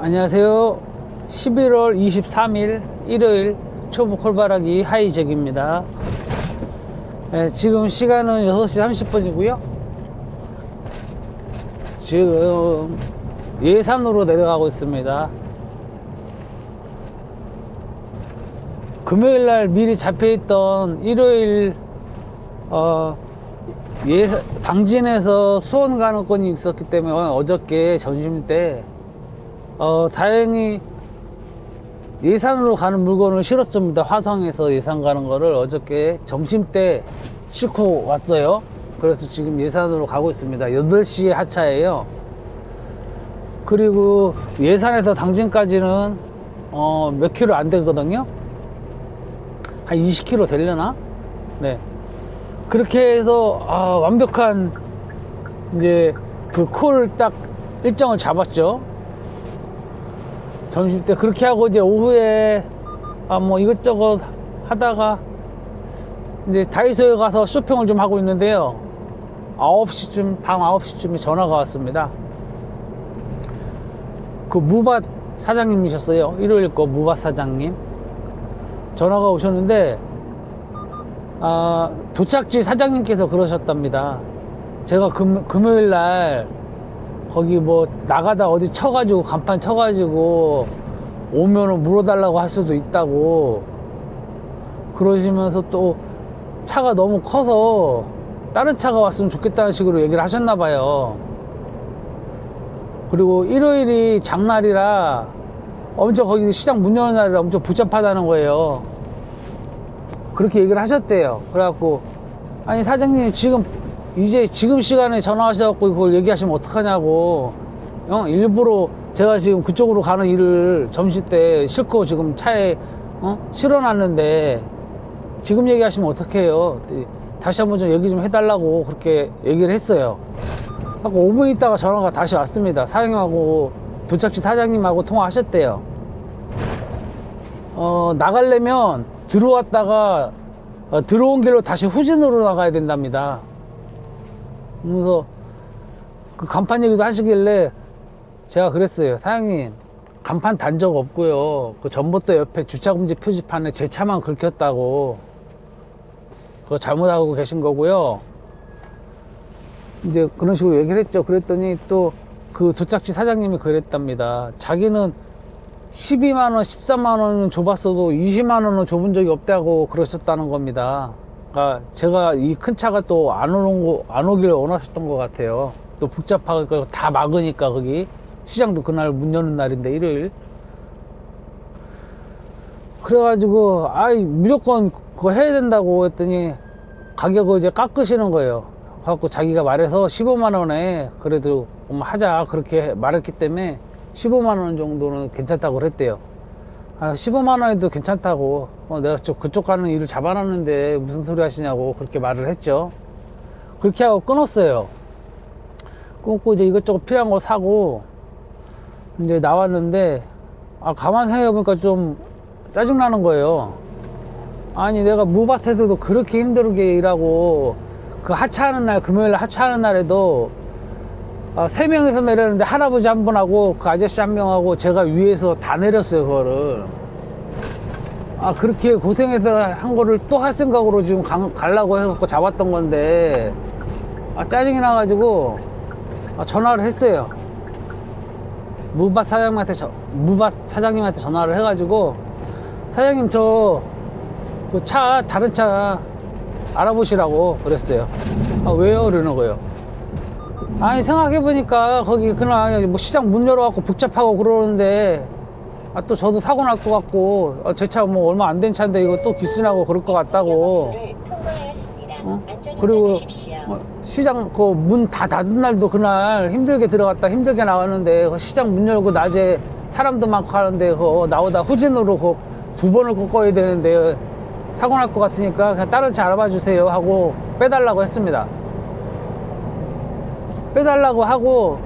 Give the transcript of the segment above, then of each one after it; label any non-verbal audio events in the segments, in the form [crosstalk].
안녕하세요. 11월 23일 일요일 초보 콜바라기 하이잭입니다. 네, 지금 시간은 6시 30분이고요. 지금 예산으로 내려가고 있습니다. 금요일 날 미리 잡혀있던 일요일 어, 예 당진에서 수원 가는 건이 있었기 때문에 어저께 점심 때 어, 다행히 예산으로 가는 물건을 실었습니다. 화성에서 예산 가는 거를 어저께 점심 때 싣고 왔어요. 그래서 지금 예산으로 가고 있습니다. 8시에 하차예요. 그리고 예산에서 당진까지는 어, 몇 킬로 안 되거든요. 한 20킬로 되려나? 네. 그렇게 해서 아, 완벽한 이제 그 콜 딱 일정을 잡았죠. 점심 때 그렇게 하고 이제 오후에 아 뭐 이것저것 하다가 이제 다이소에 가서 쇼핑을 좀 하고 있는데요. 9시쯤 밤 9시쯤에 전화가 왔습니다. 그 무밭 사장님이셨어요. 일요일 거 무밭 사장님. 전화가 오셨는데 아, 도착지 사장님께서 그러셨답니다. 제가 금, 금요일 날 거기 뭐 나가다 어디 쳐가지고 간판 쳐가지고 오면은 물어달라고 할 수도 있다고 그러시면서 또 차가 너무 커서 다른 차가 왔으면 좋겠다는 식으로 얘기를 하셨나 봐요. 그리고 일요일이 장날이라 엄청 거기 시장 문 여는 날이라 엄청 복잡하다는 거예요. 그렇게 얘기를 하셨대요. 그래갖고 아니 사장님 지금 이제 지금 시간에 전화하셔갖고 그걸 얘기하시면 어떡하냐고 어? 일부러 제가 지금 그쪽으로 가는 일을 점심 때 싣고 지금 차에 어? 실어놨는데 지금 얘기하시면 어떡해요 다시 한번 좀 얘기 좀 해달라고 그렇게 얘기를 했어요 하고 5분 있다가 전화가 다시 왔습니다 사장님하고 도착지 사장님하고 통화하셨대요 어, 나가려면 들어왔다가 어, 들어온 길로 다시 후진으로 나가야 된답니다. 그래서 그 간판 얘기도 하시길래 제가 그랬어요. 사장님, 간판 단 적 없고요. 그 전봇대 옆에 주차금지 표지판에 제 차만 긁혔다고. 그거 잘못하고 계신 거고요. 이제 그런 식으로 얘기를 했죠. 그랬더니 또 그 도착지 사장님이 그랬답니다. 자기는 12만원, 13만원은 줘봤어도 20만원은 줘본 적이 없다고 그러셨다는 겁니다. 그러니까 제가 이 큰 차가 또 안 오는 거, 안 오길 원하셨던 것 같아요. 또 복잡하고 다 막으니까 거기 시장도 그날 문 여는 날인데 일요일. 그래가지고 아이 무조건 그거 해야 된다고 했더니 가격을 이제 깎으시는 거예요. 그래갖고 자기가 말해서 15만 원에 그래도 뭐 하자 그렇게 말했기 때문에 15만 원 정도는 괜찮다고 그랬대요. 아, 15만 원에도 괜찮다고. 어, 내가 저 그쪽 가는 일을 잡아놨는데 무슨 소리 하시냐고 그렇게 말을 했죠. 그렇게 하고 끊었어요. 끊고 이제 이것저것 필요한 거 사고 이제 나왔는데 아 가만 생각해보니까 좀 짜증나는 거예요. 아니 내가 무밭에서도 그렇게 힘들게 일하고 그 하차하는 날 금요일 날 하차하는 날에도 아, 세 명이서 내렸는데 할아버지 한 분하고 그 아저씨 한 명하고 제가 위에서 다 내렸어요 그거를. 아 그렇게 고생해서 한 거를 또 할 생각으로 지금 가, 가려고 해갖고 잡았던 건데 아 짜증이 나가지고 아, 전화를 했어요. 무밭 사장님한테 저, 무밭 사장님한테 전화를 해가지고 사장님 저 그 차 다른 차 알아보시라고 그랬어요. 아 왜요? 그러는 거예요 아니 생각해보니까 거기 그날 뭐 시장 문 열어갖고 복잡하고 그러는데 아 또 저도 사고 날 것 같고 아, 제차 뭐 얼마 안 된 차인데 이거 또 기스나고 그럴 것 같다고 어? 그리고 어, 시장 그 문 다 닫은 날도 그날 힘들게 들어갔다 힘들게 나왔는데 그 시장 문 열고 낮에 사람도 많고 하는데 그 나오다 후진으로 그 두 번을 꺾어야 되는데 사고 날 것 같으니까 그냥 다른 차 알아봐 주세요 하고 빼달라고 했습니다. 빼달라고 하고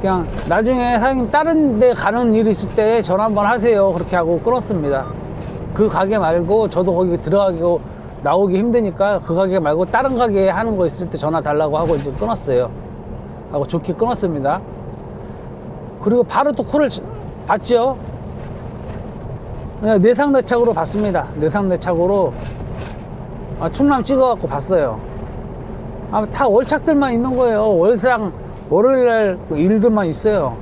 그냥 나중에 사장님 다른 데 가는 일 있을 때 전화 한번 하세요 그렇게 하고 끊었습니다 그 가게 말고 저도 거기 들어가고 나오기 힘드니까 그 가게 말고 다른 가게 하는 거 있을 때 전화 달라고 하고 이제 끊었어요 하고 좋게 끊었습니다 그리고 바로 또 치- 봤죠. 네, 내상내착으로 봤습니다. 내상내착으로 아, 충남 찍어갖고 봤어요. 아, 다 월착들만 있는 거예요. 월상 월요일날 그 일들만 있어요.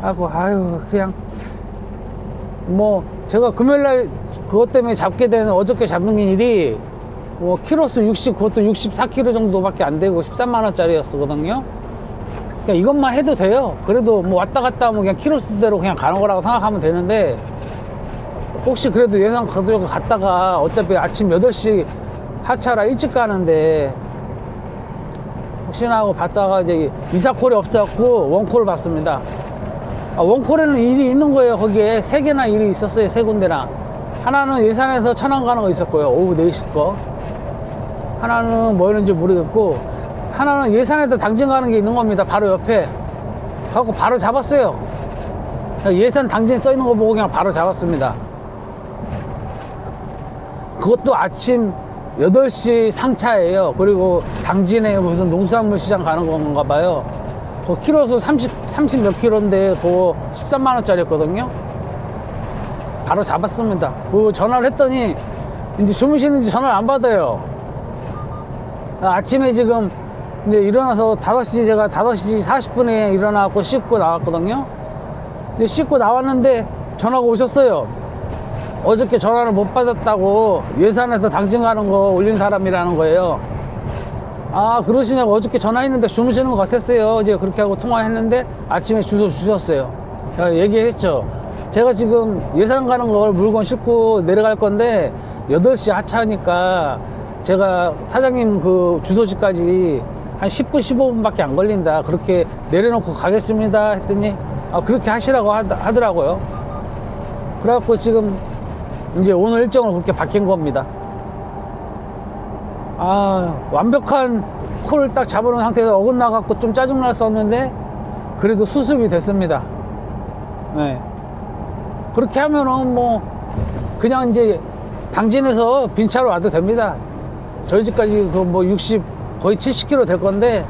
하고 아유 그냥 뭐 제가 금요일날 그것 때문에 잡게 된 어저께 잡는 일이 뭐 키로수 60 그것도 64kg 정도밖에 안 되고 13만 원짜리였거든요. 그러니까 이것만 해도 돼요. 그래도 뭐 왔다 갔다 하면 그냥 키로수대로 그냥 가는 거라고 생각하면 되는데 혹시 그래도 예상 가도록 갔다가 어차피 아침 8시 하차라 일찍 가는데 혹시나 하고 봤다가 이제 이사콜이 없어갖고 원콜을 봤습니다. 아, 원콜에는 일이 있는 거예요. 거기에 세 개나 일이 있었어요. 세 군데나. 하나는 예산에서 천안 가는 거 있었고요. 오후 4시 거. 하나는 뭐였는지 모르겠고, 하나는 예산에서 당진 가는 게 있는 겁니다. 바로 옆에. 갖고 바로 잡았어요. 예산 당진 써 있는 거 보고 그냥 바로 잡았습니다. 그것도 아침 8시 상차예요. 그리고 당진에 무슨 농수산물 시장 가는 건가 봐요. 그 키로수 30, 30 몇 킬로인데 그거 13만 원짜리였거든요. 바로 잡았습니다. 그 전화를 했더니 이제 주무시는지 전화를 안 받아요. 아, 아침에 지금 이제 일어나서 5시 제가 5시 40분에 일어나고 씻고 나왔거든요. 씻고 나왔는데 전화가 오셨어요. 어저께 전화를 못 받았다고 예산에서 당진 가는 거 올린 사람이라는 거예요. 아 그러시냐고 어저께 전화했는데 주무시는 것 같았어요. 이제 그렇게 하고 통화했는데 아침에 주소 주셨어요. 제가 얘기했죠. 제가 지금 예산 가는 걸 물건 싣고 내려갈 건데 8시 하차하니까 제가 사장님 그 주소지까지 한 10분 15분밖에 안 걸린다. 그렇게 내려놓고 가겠습니다. 했더니 아, 그렇게 하시라고 하더- 하더라고요. 그래갖고 지금 이제 오늘 일정을 그렇게 바뀐 겁니다. 아, 완벽한 콜을 딱 잡아놓은 상태에서 어긋나갖고 좀 짜증났었는데, 그래도 수습이 됐습니다. 네. 그렇게 하면은 뭐, 그냥 이제 당진에서 빈차로 와도 됩니다. 저희 집까지 그 뭐 60, 거의 70km 될 건데,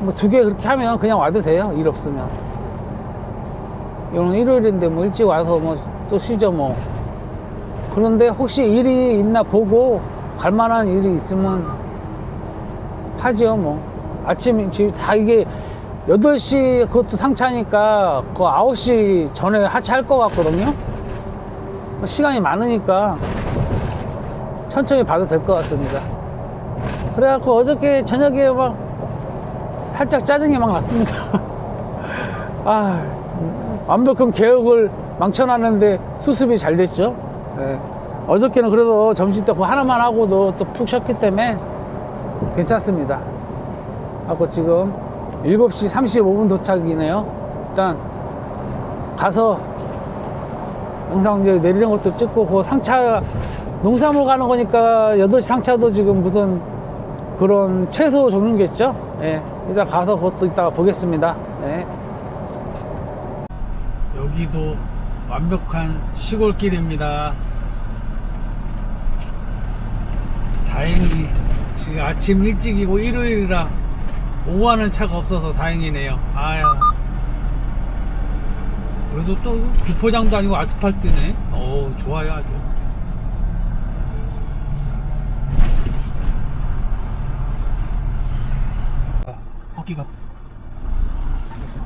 뭐 두 개 그렇게 하면 그냥 와도 돼요. 일 없으면. 오늘 일요일인데 뭐 일찍 와서 뭐 또 쉬죠 뭐. 그런데 혹시 일이 있나 보고 갈 만한 일이 있으면 하죠 뭐. 아침 지금 다 이게 8시 그것도 상차니까 그 9시 전에 하차할 것 같거든요. 시간이 많으니까 천천히 봐도 될 것 같습니다. 그래갖고 어저께 저녁에 막 살짝 짜증이 막 났습니다. [laughs] 아 완벽한 개혁을 망쳐놨는데 수습이 잘 됐죠 네. 어저께는 그래도 점심 때 하나만 하고도 또 푹 쉬었기 때문에 괜찮습니다. 하고 지금 7시 35분 도착이네요. 일단 가서 영상 이제 내리는 것도 찍고 그 상차 농사물 가는 거니까 8시 상차도 지금 무슨 그런 채소 종류겠죠? 예. 이따 가서 그것도 이따가 보겠습니다. 네. 여기도 완벽한 시골길입니다. 다행히 지금 아침 일찍이고 일요일이라 오하는 차가 없어서 다행이네요. 아야. 그래도 또 비포장도 아니고 아스팔트네. 오 좋아요 아주. 아, 바퀴가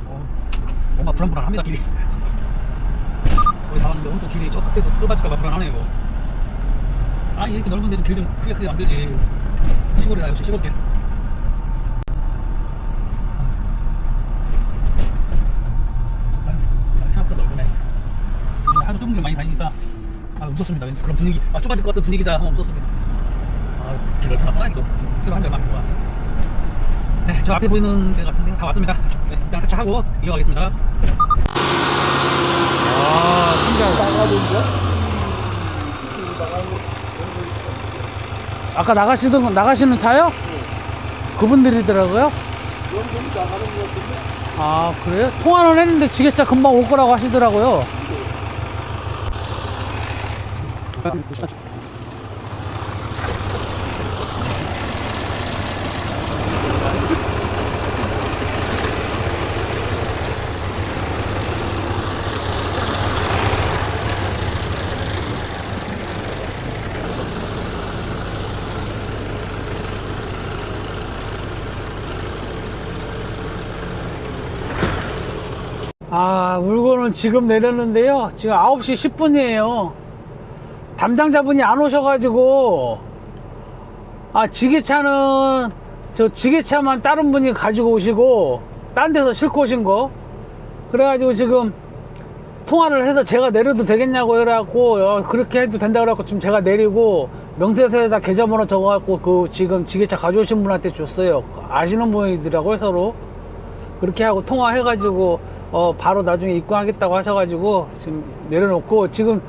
어, 뭔가 불안불안합니다 길이. 거의 다 왔는데 오른쪽 길이 저 끝에도 좁아질까봐 불안하네요. 아 이렇게 넓은 데도 길좀 크게 크게 만들지. 시골이다 역시 시골길. 아, 생각보다 넓으네. 오늘 하도 좁은 길 많이 다니니까 아 무섭습니다. 왠지 그런 분위기. 아 좁아질 것 같은 분위기다 하면 무섭습니다. 아길 넓구나 이거. 새로 한대 많이 와 네저 앞에 보이는 데 같은데 다 왔습니다. 네 일단 하차하고 이어가겠습니다 아 아까 나가시던 나가시는 차요? 그분들이더라고요. 아 그래요? 통화는 했는데 지게차 금방 올 거라고 하시더라고요. 아, 물건은 지금 내렸는데요. 지금 9시 10분이에요. 담당자분이 안 오셔가지고, 아, 지게차는, 저 지게차만 다른 분이 가지고 오시고, 딴 데서 싣고 오신 거. 그래가지고 지금 통화를 해서 제가 내려도 되겠냐고 그래갖고, 어, 그렇게 해도 된다 그래갖고 지금 제가 내리고, 명세서에다 계좌번호 적어갖고, 그 지금 지게차 가져오신 분한테 줬어요. 아시는 분이더라고요, 서로. 그렇게 하고 통화해가지고 어 바로 나중에 입금하겠다고 하셔가지고 지금 내려놓고 지금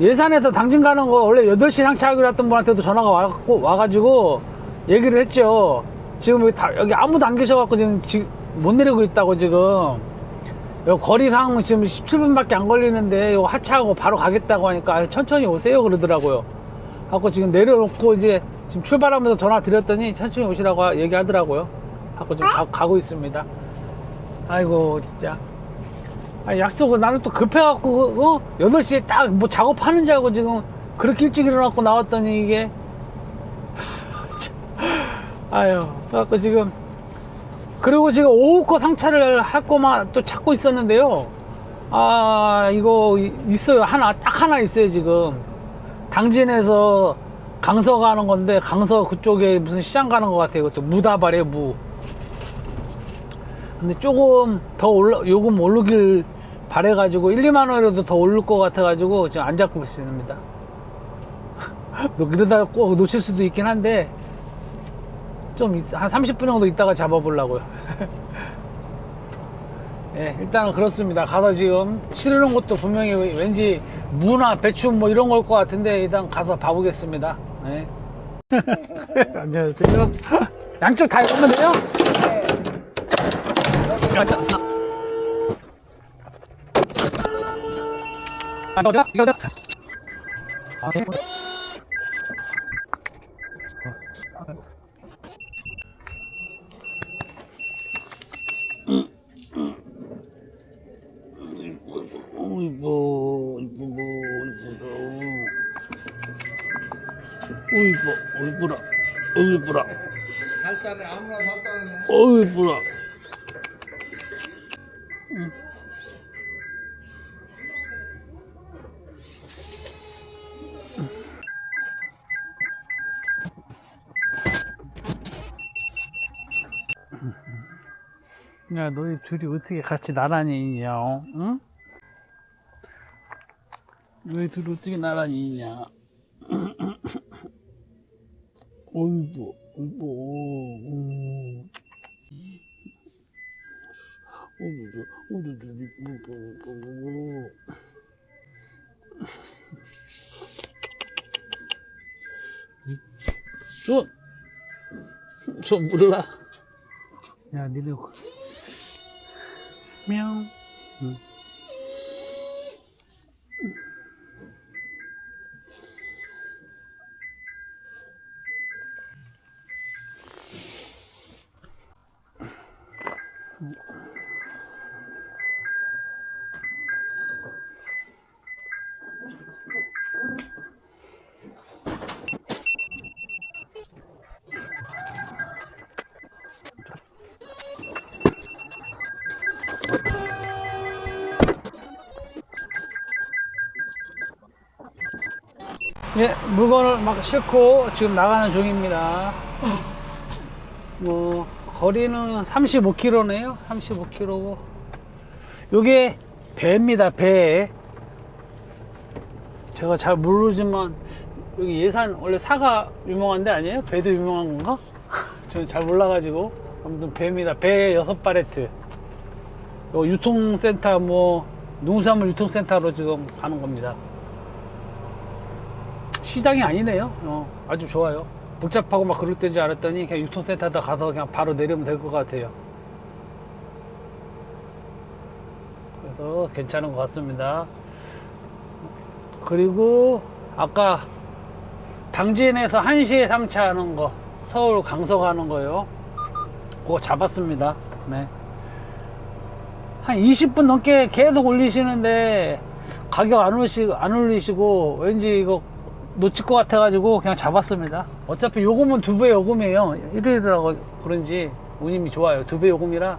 예산에서 당진 가는 거 원래 8시 상차하기로 했던 분한테도 전화가 와갖고 와가지고 얘기를 했죠. 지금 여기, 다, 여기 아무도 안 계셔갖고 지금, 지- 못 내리고 있다고 지금. 거리상 지금 17분밖에 안 걸리는데 이거 하차하고 바로 가겠다고 하니까 아, 천천히 오세요 그러더라고요. 하고 지금 내려놓고 이제 지금 출발하면서 전화 드렸더니 천천히 오시라고 얘기하더라고요. 하고 지금 가, 가고 있습니다. 아이고 진짜 아, 약속을 나는 또 급해갖고 어? 8시에 딱 뭐 작업하는 줄 알고 지금 그렇게 일찍 일어나고 나왔더니 이게. [laughs] 아유 그래갖고 지금 그리고 지금 오후 거 상차를 할 거만 또 찾고 있었는데요. 아 이거 이- 있어요. 하나 딱 하나 있어요 지금. 당진에서 강서 가는 건데 강서 그쪽에 무슨 시장 가는 것 같아요. 이것도 무다발에 무. 근데 조금 더 올라 요금 오르길 바래가지고 1, 2만 원이라도 더 오를 것 같아가지고 지금 안 잡고 있습니다. [laughs] 이러다 꼭 놓칠 수도 있긴 한데 좀 한 30분 정도 있다가 잡아보려고요. [laughs] 예, 일단은 그렇습니다. 가서 지금 실으는 것도 분명히 왠지 무나 배추 뭐 이런 걸 것 같은데 일단 가서 봐보겠습니다. 예. [laughs] 안녕하세요. 양쪽 다 입으면 돼요? 어이구, 야, 너희 둘이 어떻게 같이 나란히 있냐, 어? 응? 너희 둘이 어떻게 나란히 있냐? [clears throat] 어이구, 어이구, 음. 어이구, 어이구, 둘이, 어이구, 어이구. 손! 손 물어라. 야, 니네, 그- 명. 예, 물건을 막 싣고 지금 나가는 중입니다. 뭐, 거리는 35km네요. 35km고. 요게 배입니다, 배. 제가 잘 모르지만, 여기 예산, 원래 사가 유명한 데 아니에요? 배도 유명한 건가? [laughs] 저는 잘 몰라가지고. 아무튼 배입니다. 배 여섯 바레트. 요 유통센터, 뭐, 농수산물 유통센터로 지금 가는 겁니다. 시장이 아니네요. 어, 아주 좋아요. 복잡하고 막 그럴 때인 줄 알았더니 그냥 유통센터다 가서 그냥 바로 내리면 될 것 같아요. 그래서 괜찮은 것 같습니다. 그리고 아까 당진에서 1시에 상차하는 거 서울 강서 가는 거요. 그거 잡았습니다. 네. 한 20분 넘게 계속 올리시는데 가격 안 올리시고, 안 올리시고 왠지 이거 놓칠 것 같아가지고 그냥 잡았습니다. 어차피 요금은 두 배 요금이에요. 일요일이라고 그런지 운임이 좋아요. 두 배 요금이라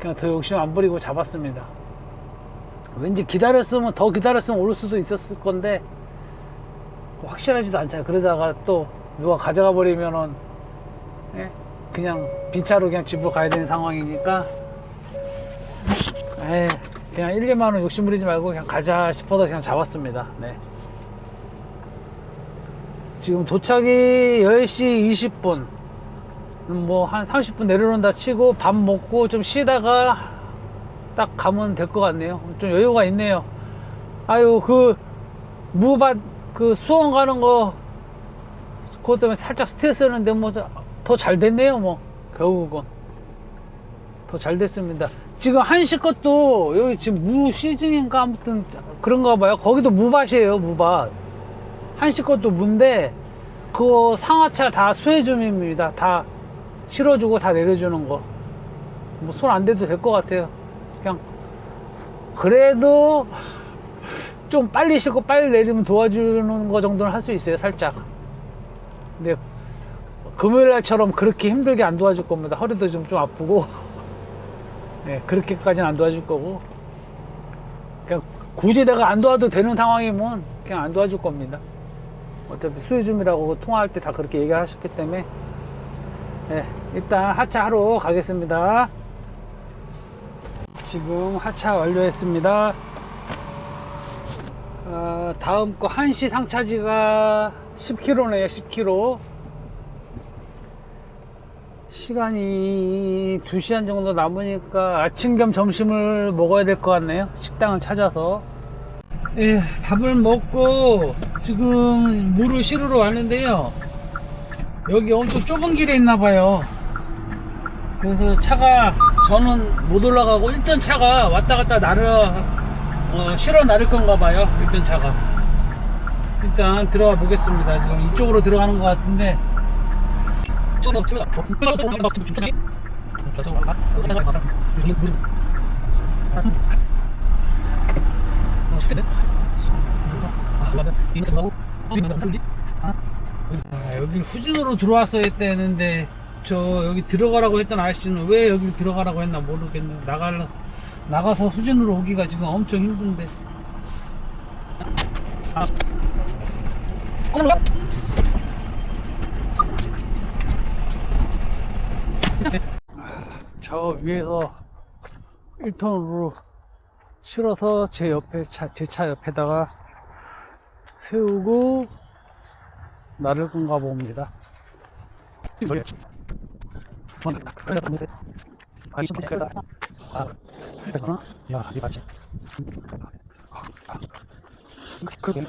그냥 더 욕심 안 부리고 잡았습니다. 왠지 기다렸으면 더 기다렸으면 올 수도 있었을 건데 확실하지도 않잖아요. 그러다가 또 누가 가져가 버리면은 예? 그냥 빈차로 그냥 집으로 가야 되는 상황이니까 에 그냥 1, 2만 원 욕심 부리지 말고 그냥 가자 싶어서 그냥 잡았습니다. 네. 지금 도착이 10시 20분 뭐 한 30분 내려놓는다 치고 밥 먹고 좀 쉬다가 딱 가면 될 것 같네요. 좀 여유가 있네요. 아유 그 무밭 그 수원 가는 거 그것 때문에 살짝 스트레스였는데 뭐 더 잘 됐네요. 뭐 결국은 더 잘 됐습니다. 지금 한시 것도 여기 지금 무 시즌인가 아무튼 그런가 봐요. 거기도 무밭이에요. 무밭. 한시 것도 무인데 그거 상하차 다 수혜줌입니다. 다 실어주고 다 내려주는 거. 뭐 손 안 대도 될 것 같아요. 그냥 그래도 [laughs] 좀 빨리 싣고 빨리 내리면 도와주는 거 정도는 할 수 있어요. 살짝. 근데 금요일 날처럼 그렇게 힘들게 안 도와줄 겁니다. 허리도 좀, 좀 아프고. [laughs] 네, 그렇게까지는 안 도와줄 거고. 그냥 굳이 내가 안 도와도 되는 상황이면 그냥 안 도와줄 겁니다. 어차피 수혜줌이라고 통화할 때 다 그렇게 얘기하셨기 때문에. 네, 일단 하차하러 가겠습니다. 지금 하차 완료했습니다. 어, 다음 거 한시 상차지가 10km네요, 10km. 시간이 2시간 정도 남으니까 아침 겸 점심을 먹어야 될 것 같네요. 식당을 찾아서. 예, 밥을 먹고 지금 물을 실으러 왔는데요. 여기 엄청 좁은 길에 있나 봐요. 그래서 차가 저는 못 올라가고 1 ton 차가 왔다 갔다 나를 어, 실어 나를 건가 봐요. 1 ton 차가. 일단 들어가 보겠습니다. 지금 이쪽으로 들어가는 것 같은데 아, 여기 후진으로 들어왔어야 되는데 저 여기 들어가라고 했던 아저씨는 왜 여기 들어가라고 했나 모르겠네요. 나갈 나가서 후진으로 오기가 지금 엄청 힘든데. 아. 저 위에서 1톤으로 실어서 제 옆에 차, 제차 옆에다가 세우고 나를 건가 봅니다. 야, 이 맞지? 그게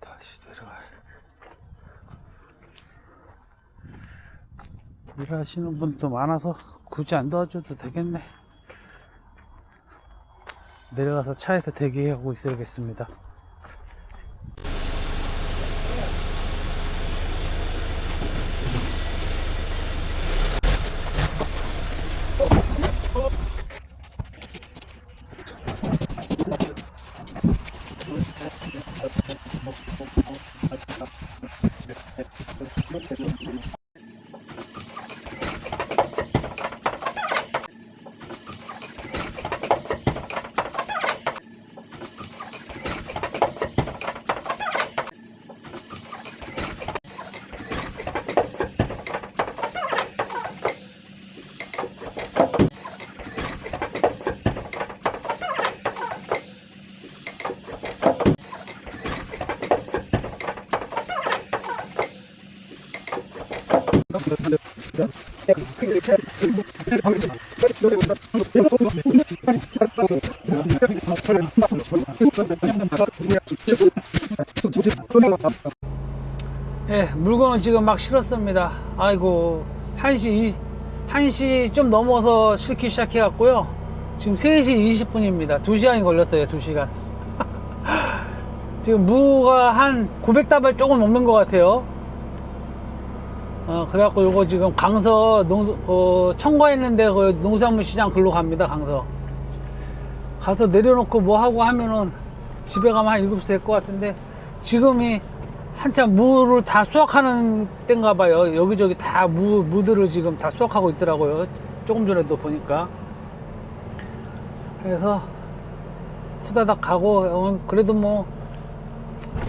다시 내려가야 일하시는 분도 많아서 굳이 안 도와줘도 되겠네. 내려가서 차에서 대기하고 있어야겠습니다. 예, 물건을 지금 막 실었습니다. 아이고, 1시, 1시 좀 넘어서 실기 시작해 갔고요. 지금 3시 20분입니다. 2시간이 걸렸어요, 2시간. [laughs] 지금 무가 한 900다발 조금 넘는 것 같아요. 어, 그래갖고 요거 지금 강서 농, 그 청과했는데 그 농산물 시장 글로 갑니다, 강서. 가서 내려놓고 뭐 하고 하면은 집에 가면 한 7시 될 것 같은데 지금이 한참 무를 다 수확하는 때인가 봐요. 여기저기 다 무, 무들을 지금 다 수확하고 있더라고요. 조금 전에도 보니까. 그래서 후다닥 가고, 어, 그래도 뭐,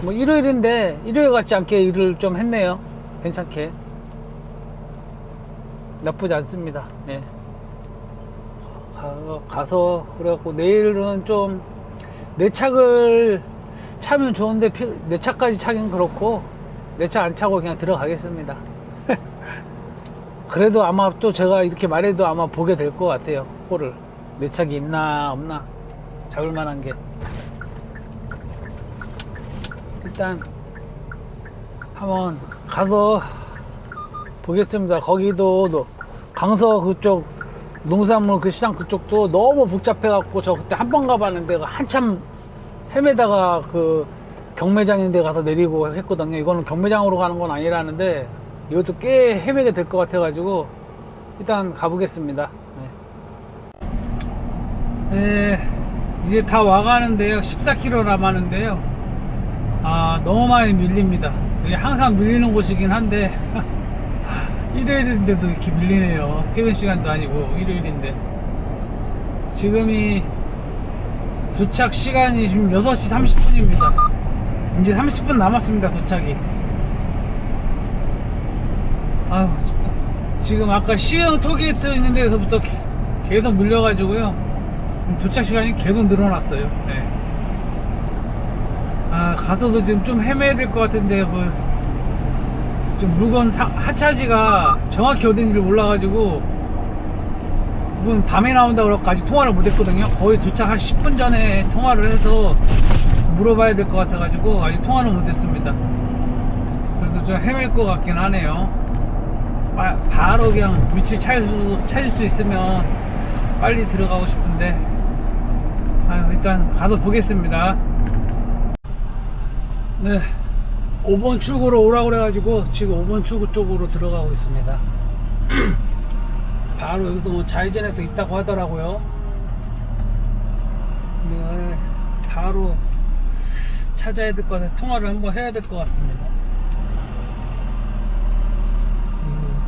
뭐 일요일인데 일요일 같지 않게 일을 좀 했네요. 괜찮게. 나쁘지 않습니다. 예. 가, 가서 그래갖고 내일은 좀 내 차를 차면 좋은데 피- 내 차까지 차긴 그렇고 내 차 안 차고 그냥 들어가겠습니다. [laughs] 그래도 아마 또 제가 이렇게 말해도 아마 보게 될 것 같아요. 홀을 내 차기 있나 없나 잡을 만한 게 일단 한번 가서 보겠습니다. 거기도 너- 강서 그쪽 농산물 그 시장 그쪽도 너무 복잡해갖고 저 그때 한 번 가봤는데 한참 헤매다가 그 경매장인데 가서 내리고 했거든요. 이거는 경매장으로 가는 건 아니라는데 이것도 꽤 헤매게 될 것 같아가지고 일단 가보겠습니다. 네. 네, 이제 다 와가는데요. 14km 남았는데요. 아, 너무 많이 밀립니다. 이게 항상 밀리는 곳이긴 한데 [laughs] 일요일인데도 이렇게 밀리네요. 퇴근 시간도 아니고 일요일인데 지금이 도착 시간이 지금 6시 30분입니다. 이제 30분 남았습니다. 도착이. 아유, 진짜. 지금 아까 시흥 톨게이트 있는 데서부터 게- 계속 밀려가지고요. 도착 시간이 계속 늘어났어요. 네. 아, 가서도 지금 좀 헤매야 될 것 같은데, 뭐, 지금 물건 사- 하차지가 정확히 어딘지 몰라가지고, 이분 밤에 나온다고 아직 통화를 못 했거든요. 거의 도착 한 10분 전에 통화를 해서 물어봐야 될 것 같아가지고, 아직 통화는 못 했습니다. 그래도 좀 헤맬 것 같긴 하네요. 바, 바로 그냥 위치 찾을 수, 찾을 수 있으면 빨리 들어가고 싶은데, 아유, 일단 가서 보겠습니다. 네. 5번 출구로 오라고 그래가지고 지금 5번 출구 쪽으로 들어가고 있습니다. [clears throat] 바로 여기서 뭐 좌회전에서 있다고 하더라고요. 네, 바로 찾아야 될 것 같아요. 통화를 한번 해야 될 것 같습니다. 음.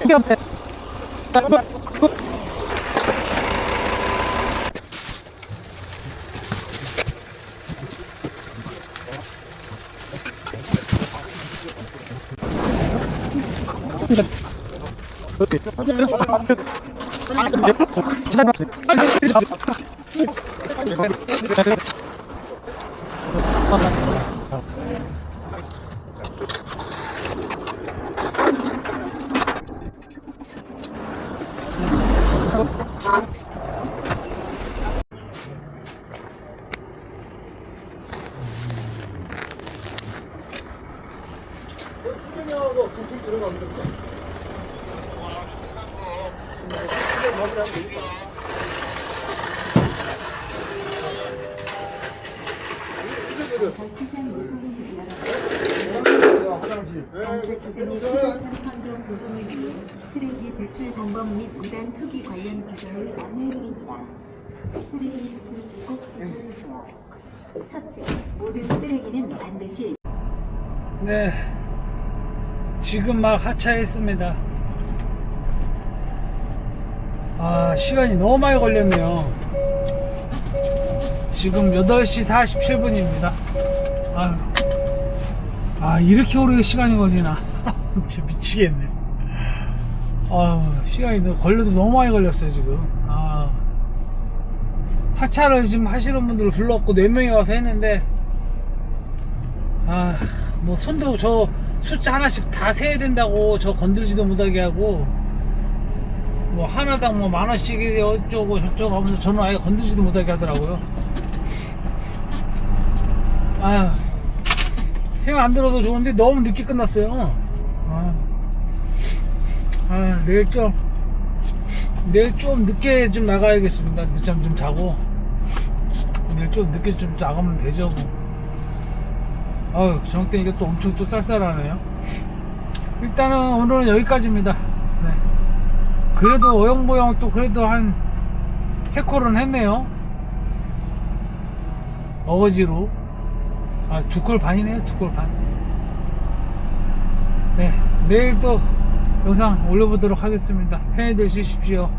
수경하고 환경 조성을 위해 쓰레기 배출 방법 및 무단 투기 관련 규정을 안내드립니다. 쓰레기 배출 꼭 지키세요. 첫째, 모든 쓰레기는 반드시 네. 지금 막 하차했습니다. 아, 시간이 너무 많이 걸렸네요. 지금 8시 47분입니다. 아유. 아, 이렇게 오래 시간이 걸리나. [laughs] 진짜 미치겠네. 아유, 시간이 걸려도 너무 많이 걸렸어요, 지금. 아. 하차를 지금 하시는 분들을 불렀고, 4명이 와서 했는데, 아, 뭐 손도 저 숫자 하나씩 다 세야 된다고 저 건들지도 못하게 하고 뭐 하나당 뭐 만 원씩 어쩌고 저쩌고 하면서 저는 아예 건드지도 못하게 하더라고요. 아휴, 힘안 들어도 좋은데 너무 늦게 끝났어요. 아, 아 내일 좀 내일 좀 늦게 좀 나가야겠습니다. 늦잠 좀 자고 내일 좀 늦게 좀 나가면 되죠. 뭐. 아유 저녁 때 이게 또 엄청 또 쌀쌀하네요. 일단은 오늘은 여기까지입니다. 네. 그래도 어영부영 또 그래도 한 세 콜은 했네요. 어거지로. 아, 두 콜 반이네요. 두 콜 반. 네. 내일 또 영상 올려보도록 하겠습니다. 편히들 쉬십시오.